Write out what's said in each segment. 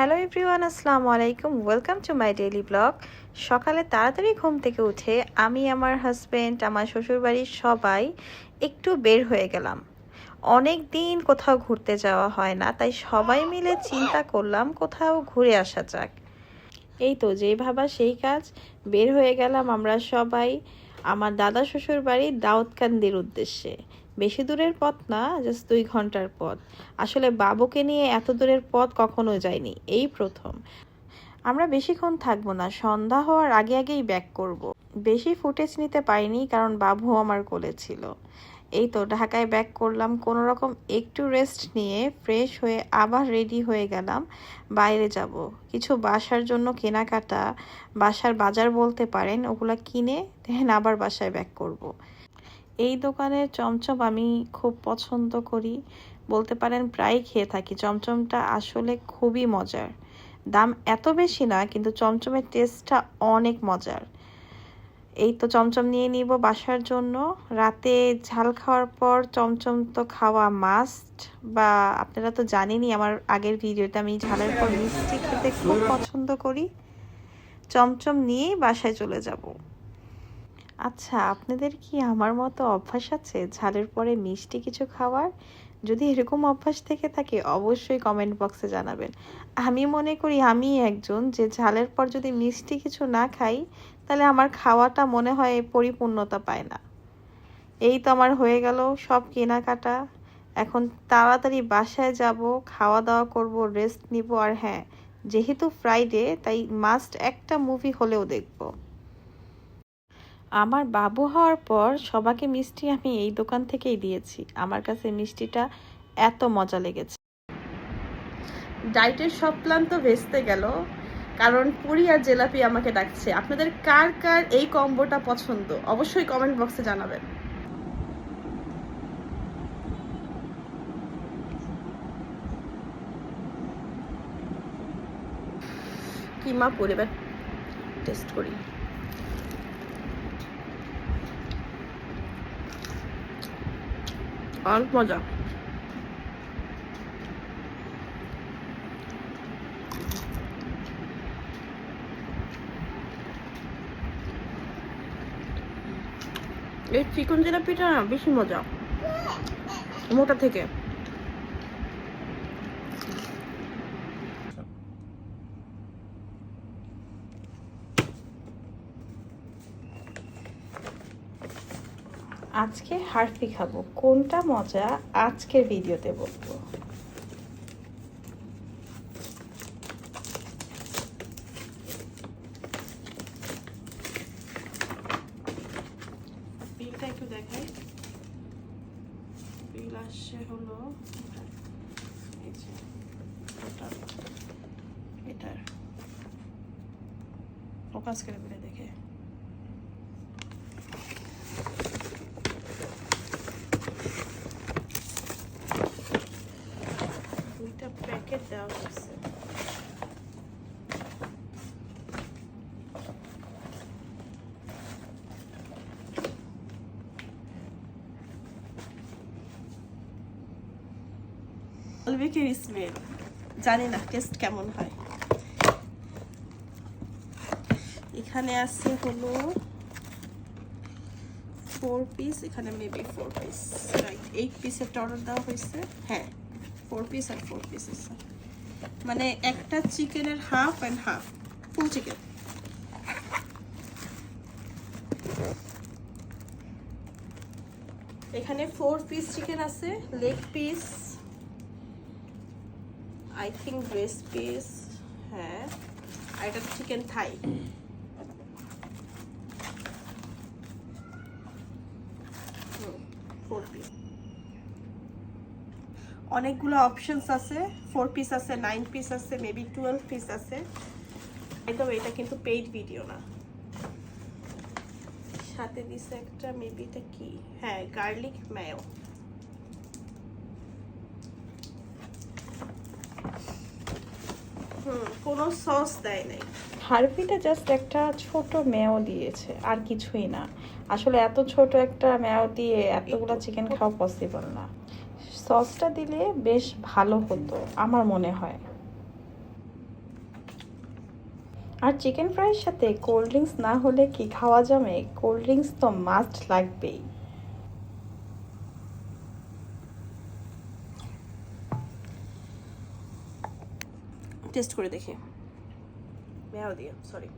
Hello everyone, আসসালামু আলাইকুম। Welcome to my daily blog সকালে তাড়াতাড়ি ঘুম থেকে উঠে আমি, আমার হাজব্যান্ড আমার শ্বশুরবাড়ির সবাই একটু বের হয়ে গেলাম। অনেক দিন কোথাও ঘুরতে যাওয়া হয় না, তাই সবাই মিলে চিন্তা করলাম কোথাও ঘুরে আসা যাক। এই তো, যেই ভাবা সেই কাজ। বের হয়ে গেলাম আমরা সবাই, আমার দাদা শ্বশুর বাড়ি দাউদকান্দির উদ্দেশ্যে। বেশি দূরের পথ না জাস্ট দুই ঘণ্টার পথ আসলে বাবুকে নিয়ে এত দূরের পথ কখনো যায়নি এই প্রথম আমরা বেশিক্ষণ থাকব না, সন্ধ্যা হওয়ার আগে আগেই ব্যাক করব। বেশি ফুটেজ নিতে পারিনি কারণ বাবু আমার কোলে ছিল এই তো, ঢাকায় ব্যাক করলাম কোনো রকম একটু রেস্ট নিয়ে ফ্রেশ হয়ে আবার রেডি হয়ে গেলাম, বাইরে যাব কিছু বাসার জন্য কেনাকাটা, বাসার বাজার বলতে পারেন, ওগুলো কিনে দেন আবার বাসায় ব্যাক করব। এই দোকানের চমচম আমি খুব পছন্দ করি। বলতে পারেন প্রায় খেয়ে থাকি। চমচমটা আসলে খুবই মজার। দাম এত বেশি না, কিন্তু চমচমের টেস্টটা অনেক মজার। এই তো চমচম নিয়ে নিব বাসার জন্য। রাতে ঝাল খাওয়ার পর চমচম তো খাওয়া মাস্ট বা আপনারা তো জানেনই আমার আগের ভিডিওতে আমি ঝালের পর মিষ্টি খেতে খুব পছন্দ করি। চমচম নিয়েই বাসায় চলে যাব। আচ্ছা আপনাদের কি আমার মতো অভ্যাস আছে? ঝালের পরে মিষ্টি কিছু খাওয়ার? যদি এরকম অভ্যাস থেকে থাকে, অবশ্যই কমেন্ট বক্সে জানাবেন। আমি মনে করি আমি একজন যে ঝালের পর যদি মিষ্টি কিছু না খাই, তাহলে আমার খাওয়াটা মনে হয় পরিপূর্ণতা পায় না। এই তো আমার হয়ে গেল, সব কেনাকাটা। এখন তাড়াতাড়ি বাসায় যাব খাওয়া দাওয়া করব রেস্ট নিব, আর হ্যাঁ যেহেতু ফ্রাইডে তাই মাস্ট একটা মুভি হলেও দেখব। আমার বাবু হওয়ার পর সবাকে মিষ্টি আমি এই দোকান থেকেই দিয়েছি। আমার কাছে মিষ্টিটা এত মজা লেগেছে। ডাইটের সব প্ল্যান তো ভেস্তে গেল, কারণ পুরি আর জেলাপি আমাকে ডাকছে। আপনাদের কার কার এই কম্বোটা পছন্দ? অবশ্যই কমেন্ট বক্সে জানাবেন। কিমা পরিবার টেস্ট করি। অনেক মজা। এই চিকন জিলাপিটা বেশি মজা মোটা থেকে। আজকে হারফি খাব। কোনটা মজা? আজকের ভিডিওতে বলব। বিলটা একটু হলো ফোকাস করে দেখে। দুইটা প্যাকেট দেওয়া হয়েছে অলবিকের স্মেল জানি না টেস্ট কেমন হয়? এখানে আছে হলো ফোর পিস এখানে maybe four piece right eight পিসের অর্ডার দেওয়া হয়েছে। হ্যাঁ। ফোর পিস আর ফোর পিস মানে একটা চিকেনের half and half full chicken এখানে ফোর পিস চিকেন আছে leg piece I think breast piece হ্যাঁ আর এটা চিকেন থাই ফোর পিস অনেকগুলো অপশনস আছে ফোর পিস আছে নাইন পিস আছে মেবি টুয়েলভ পিস আছে। একদম এটা কিন্তু পেইড ভিডিও না। সাথে দিছে একটা মেবি এটা কি? হ্যাঁ গার্লিক ম্যাও কোনো সস দেয় নাই। হারভিটা জাস্ট একটা ছোট মেও দিয়েছে আর কিছুই না। আসলে এত ছোট একটা মেও দিয়ে এতগুলো চিকেন খাওয়া পসিবল না। সসটা দিলে বেশ ভালো হতো আমার মনে হয়। আর চিকেন ফ্রাইয়ের সাথে কোল্ড ড্রিঙ্কস না হলে কি খাওয়া যাবে কোল্ড ড্রিঙ্কস তো মাস্ট লাগবেই। টেস্ট করে দেখে। মেয়াও দিয়ে সরি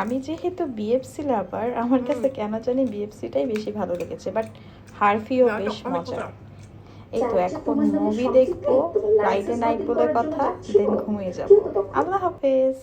আমি যেহেতু বিএফসি লাভার আমার কাছে কেন জানি বিএফসিটাই বেশি ভালো লেগেছে বাট হারফিও বেশ মজা। এই তো এখন মুভি দেখব ফ্রাইডে নাইট বলে কথা দেন ঘুমিয়ে যাব। আল্লাহ হাফেজ।